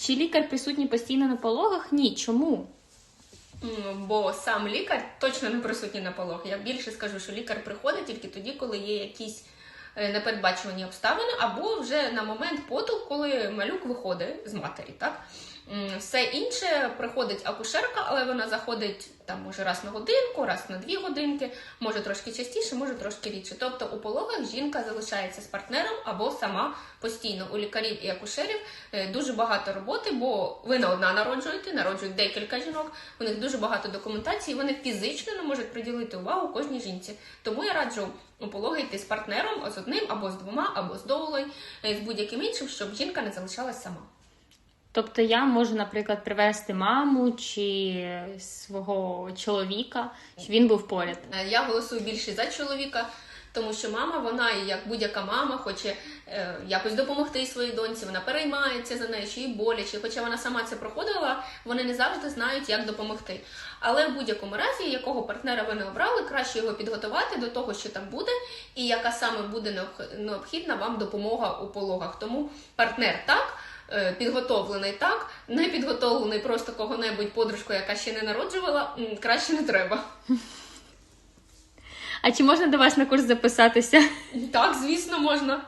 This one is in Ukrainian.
Чи лікар присутній постійно на пологах? Ні. Чому? Бо сам лікар точно не присутній на пологах. Я більше скажу, що лікар приходить тільки тоді, коли є якісь е, непередбачувані обставини, або вже на момент поту, коли малюк виходить з матері. Так? Все інше приходить акушерка, але вона заходить там може раз на годинку, раз на дві годинки, може трошки частіше, може трошки рідше. Тобто у пологах жінка залишається з партнером або сама постійно. У лікарів і акушерів е, дуже багато роботи, бо ви не одна народжуєте, народжують декілька жінок. У них дуже багато документації, вони фізично не можуть приділити увагу кожній жінці. Тому я раджу у пологи йти з партнером, з одним або з двома, або з доулою, е, з будь-яким іншим, щоб жінка не залишалась сама. Тобто я можу, наприклад, привезти маму чи свого чоловіка, щоб він був поряд. Е, Я голосую більше за чоловіка, тому що мама, вона, як будь-яка мама, хоче е, якось допомогти своїй доньці, вона переймається за нею, чи їй боляче. Хоча вона сама це проходила, вони не завжди знають, як допомогти. Але в будь-якому разі, якого партнера ви не обрали, краще його підготувати до того, що там буде, і яка саме буде необх- необхідна вам допомога у пологах. Тому партнер так. Е, Підготовлений так, не підготовлений просто кого-небудь подружку, яка ще не народжувала, краще не треба. А чи можна до вас на курс записатися? Так, звісно, можна.